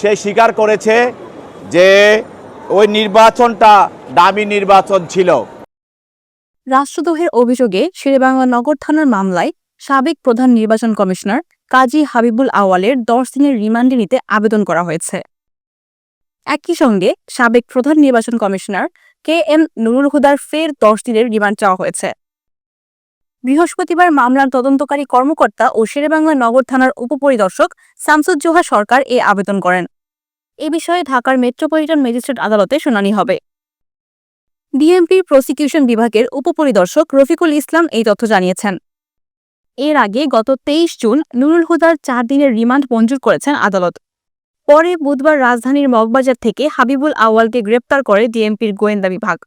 সে স্বীকার করেছে যে ওই নির্বাচনটা দামি নির্বাচন ছিল। রাষ্ট্রদ্রোহের অভিযোগে শেরেবাংলা নগর থানার মামলায় সাবেক প্রধান নির্বাচন কমিশনার কাজী হাবিবুল আওয়ালের দশ দিনের রিমান্ডে নিতে আবেদন করা হয়েছে। একই সঙ্গে সাবেক প্রধান নির্বাচন কমিশনার কে এম নুরুল হুদার ফের দশ দিনের রিমান্ড চাওয়া হয়েছে। বৃহস্পতিবার মামলার তদন্তকারী কর্মকর্তা ও শেরেবাংলা নগর থানার উপপরিদর্শক শামসুজ্জোহা সরকার এ আবেদন করেন। এ বিষয়ে ঢাকার মেট্রোপলিটন ম্যাজিস্ট্রেট আদালতে শুনানি হবে। ডিএমপির প্রসিকিউশন বিভাগের উপপরিদর্শক রফিকুল ইসলাম এই তথ্য জানিয়েছেন। এর আগে গত তেইশ জুন নুরুল হুদার চার দিনের রিমান্ড মঞ্জুর করেছেন আদালত। পরে বুধবার রাজধানীর মগবাজার থেকে হাবিবুল আওয়ালকে গ্রেপ্তার করে ডিএমপির গোয়েন্দা বিভাগ।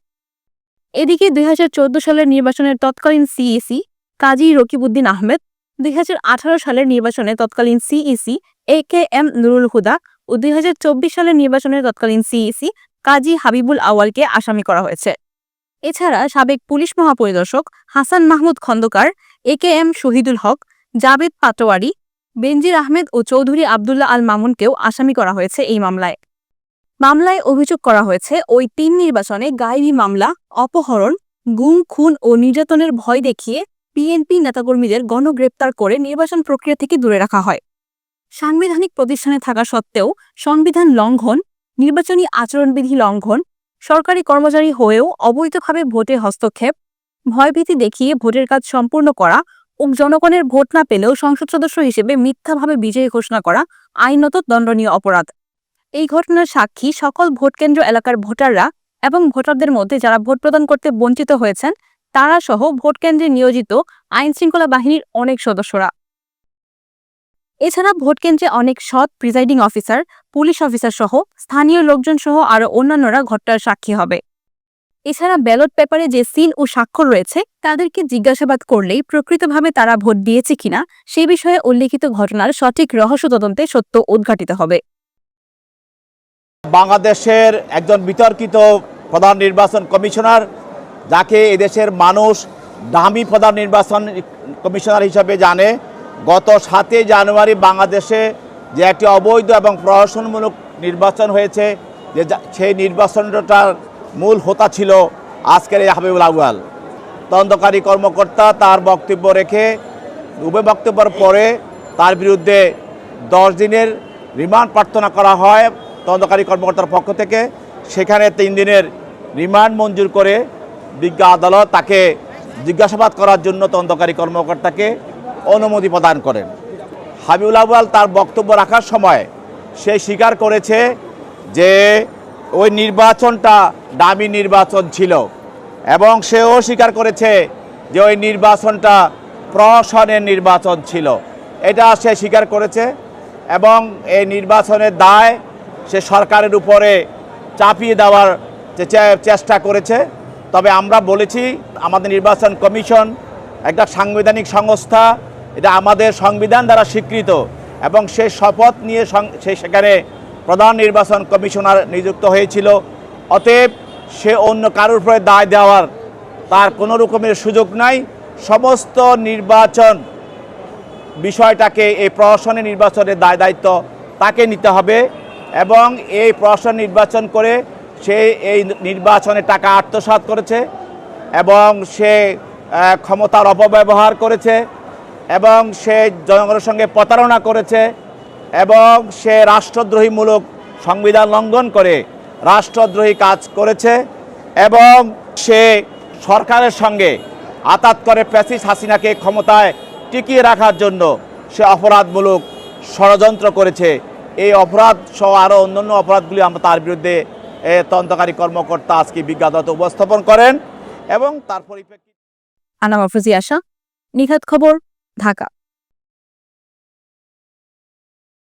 এদিকে দুই হাজার চোদ্দ সালের নির্বাচনের তৎকালীন সিইসি কাজী রকিবউদ্দিন আহমেদ, দুই হাজার আঠারো সালের নির্বাচনে তৎকালীন CEC A K M Nurul Huda ও দুই হাজার চব্বিশ সালের নির্বাচনের তৎকালীন সিইসি কাজী হাবিবুল আওয়ালকে আসামি করা হয়েছে। এছাড়া সাবেক police মহাপরিদর্শক Hasan Mahmud Khandaker A K M Shahidul Haque Jabed Patwari, Benazir Ahmed ও চৌধুরী আবদুল্লাহ আল মামুনকেও আসামি করা হয়েছে এই মামলায়। মামলায় অভিযোগ করা হয়েছে, ওই তিন নির্বাচনে গায়েবী মামলা, অপহরণ, গুম, খুন ও নির্যাতনের ভয় দেখিয়ে বিএনপি নেতাকর্মীদের গণগ্রেপ্তার করে নির্বাচন প্রক্রিয়া থেকে দূরে রাখা হয়। সাংবিধানিক প্রতিষ্ঠানে থাকা সত্ত্বেও সংবিধান লঙ্ঘন, নির্বাচনী আচরণবিধি লঙ্ঘন, সরকারি কর্মচারী হয়েও অবৈধভাবে ভোটে হস্তক্ষেপ, ভয়ভীতি দেখিয়ে ভোটের কাজ সম্পূর্ণ করা ও জনগণের ভোট না পেলেও সংসদ সদস্য হিসেবে মিথ্যাভাবে বিজয়ী ঘোষণা করা আইনত দণ্ডনীয় অপরাধ। এই ঘটনার সাক্ষী সকল ভোটকেন্দ্র এলাকার ভোটাররা এবং ভোটারদের মধ্যে যারা ভোট প্রদান করতে বঞ্চিত হয়েছেন তারা সহ ভোটকেন্দ্রে নিয়োজিত আইনশৃঙ্খলা বাহিনীর অনেক সদস্যরা। এছাড়া ভোটকেন্দ্রে অনেক সৎ প্রিজাইডিং অফিসার, পুলিশ অফিসার সহ স্থানীয় লোকজন সহ আরও অন্যান্যরা ঘটনার সাক্ষী হবে। এছাড়া ব্যালট পেপারে যে সিল ও স্বাক্ষর রয়েছে, তাদেরকে জিজ্ঞাসাবাদ করলেই প্রকৃতভাবে তারা ভোট দিয়েছে কিনা, সে বিষয়ে উল্লেখিত ঘটনার সঠিক রহস্য তদন্তে সত্য উদ্ঘাটিত হবে। বাংলাদেশের একজন বিতর্কিত প্রধান নির্বাচন কমিশনার, যাকে এদেশের মানুষ দামি প্রধান নির্বাচন কমিশনার হিসাবে জানে। গত সাতই জানুয়ারি বাংলাদেশে যে একটি অবৈধ এবং প্রহসনমূলক নির্বাচন হয়েছে, যে সেই নির্বাচনটার মূল হোতা ছিল আজকের এই হাবিবুল আউয়াল। তদন্তকারী কর্মকর্তা তার বক্তব্য রেখে, উভয় বক্তব্যের পরে তার বিরুদ্ধে দশ দিনের রিমান্ড প্রার্থনা করা হয়। তদন্তকারী কর্মকর্তার পক্ষ থেকে সেখানে তিন দিনের রিমান্ড মঞ্জুর করে বিজ্ঞা আদালত তাকে জিজ্ঞাসাবাদ করার জন্য তদন্তকারী কর্মকর্তাকে অনুমতি প্রদান করেন। হাবিবুল আউয়াল তার বক্তব্য রাখার সময় সে স্বীকার করেছে যে ওই নির্বাচনটা দামি নির্বাচন ছিল এবং সেও স্বীকার করেছে যে ওই নির্বাচনটা প্রহসনের নির্বাচন ছিল। এটা সে স্বীকার করেছে এবং এই নির্বাচনের দায় সে সরকারের উপরে চাপিয়ে দেওয়ার চেষ্টা করেছে। তবে আমরা বলেছি, আমাদের নির্বাচন কমিশন একটা সাংবিধানিক সংস্থা, এটা আমাদের সংবিধান দ্বারা স্বীকৃত এবং সে শপথ নিয়ে সে সেখানে প্রধান নির্বাচন কমিশনার নিযুক্ত হয়েছিল। অতএব সে অন্য কারোর উপরে দায় দেওয়ার তার কোনো রকমের সুযোগ নাই। সমস্ত নির্বাচন বিষয়টাকে এই প্রশাসনের নির্বাচনের দায় দায়িত্ব তাকে নিতে হবে। এবং এই প্রশাসন নির্বাচন করে সে এই নির্বাচনে টাকা আত্মসাৎ করেছে এবং সে ক্ষমতার অপব্যবহার করেছে এবং সে জনগণের সঙ্গে প্রতারণা করেছে এবং সে রাষ্ট্রদ্রোহীমূলক সংবিধান লঙ্ঘন করে রাষ্ট্রদ্রোহী কাজ করেছে এবং সে সরকারের সঙ্গে আতাত করে প্যাসিস হাসিনাকে ক্ষমতায় টিকিয়ে রাখার জন্য সে অপরাধমূলক ষড়যন্ত্র করেছে। এই অপরাধ সহ আরও অন্যান্য অপরাধগুলি আমরা তার বিরুদ্ধে তদন্তকারী কর্মকর্তা আজকে বিজ্ঞাপন উপস্থাপন করেন এবং তার পরিপ্রেক্ষিতে আনাম ফজিয়াশা নিঘাত খবর, ঢাকা।